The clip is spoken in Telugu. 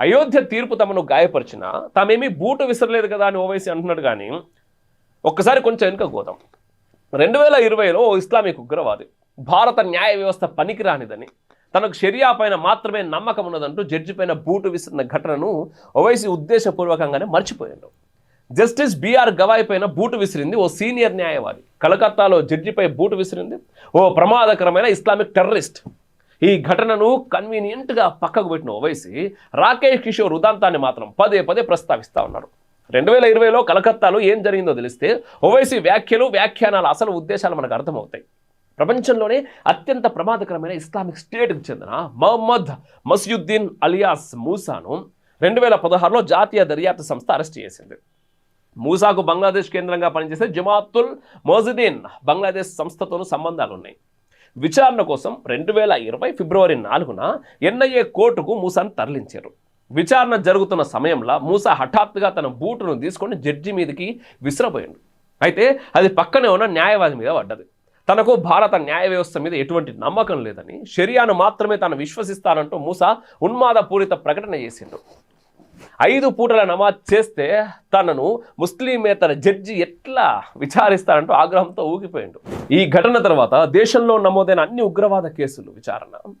అయోధ్య తీర్పు తమను గాయపరిచిన తామేమీ బూటు విసరలేదు కదా అని ఓవైసీ అంటున్నాడు కానీ ఒక్కసారి కొంచెం వెనుక గోదాం. రెండు వేల ఇరవైలో ఓ ఇస్లామిక్ ఉగ్రవాది భారత న్యాయ వ్యవస్థ పనికిరానిదని తనకు షరియా పైన మాత్రమే నమ్మకం ఉన్నదంటూ జడ్జి పైన బూటు విసిరిన ఘటనను ఓవైసీ ఉద్దేశపూర్వకంగానే మర్చిపోయాడు. జస్టిస్ బిఆర్ గవాయ్ పైన బూటు విసిరింది ఓ సీనియర్ న్యాయవాది. కలకత్తాలో జడ్జిపై బూటు విసిరింది ఓ ప్రమాదకరమైన ఇస్లామిక్ టెర్రరిస్ట్. ఈ ఘటనను కన్వీనియంట్గా పక్కకు పెట్టిన ఓవైసీ రాకేష్ కిషోర్ ఉదాంతాన్ని మాత్రం పదే పదే ప్రస్తావిస్తా ఉన్నారు. రెండు వేల ఇరవైలో కలకత్తాలో ఏం జరిగిందో తెలిస్తే ఓవైసీ వ్యాఖ్యలు వ్యాఖ్యానాల అసలు ఉద్దేశాలు మనకు అర్థమవుతాయి. ప్రపంచంలోనే అత్యంత ప్రమాదకరమైన ఇస్లామిక్ స్టేట్కి చెందిన మహమ్మద్ మసియుద్దీన్ అలియాస్ మూసాను రెండు వేల పదహారులో జాతీయ దర్యాప్తు సంస్థ అరెస్ట్ చేసింది. మూసాకు బంగ్లాదేశ్ కేంద్రంగా పనిచేసే జమాతుల్ మోజుద్దీన్ బంగ్లాదేశ్ సంస్థతోనూ సంబంధాలు ఉన్నాయి విచారణ కోసం రెండు వేల ఇరవై ఫిబ్రవరి నాలుగున ఎన్ఐఏ కోర్టుకు మూసాను తరలించారు. విచారణ జరుగుతున్న సమయంలో మూసా హఠాత్తుగా తన బూటును తీసుకొని జడ్జి మీదకి విసిరపోయాడు అయితే అది పక్కనే ఉన్న న్యాయవాది మీద పడ్డది. తనకు భారత న్యాయ వ్యవస్థ మీద ఎటువంటి నమ్మకం లేదని షరియాను మాత్రమే తాను విశ్వసిస్తానంటూ మూసా ఉన్మాదపూరిత ప్రకటన చేసిండు. ఐదు పూటల నమాజ్ చేస్తే తనను ముస్లిమేతర జడ్జి ఎట్లా విచారిస్తానంటూ ఆగ్రహంతో ఊగిపోయిండు. ఈ ఘటన తర్వాత దేశంలో నమోదైన అన్ని ఉగ్రవాద కేసులు విచారణ.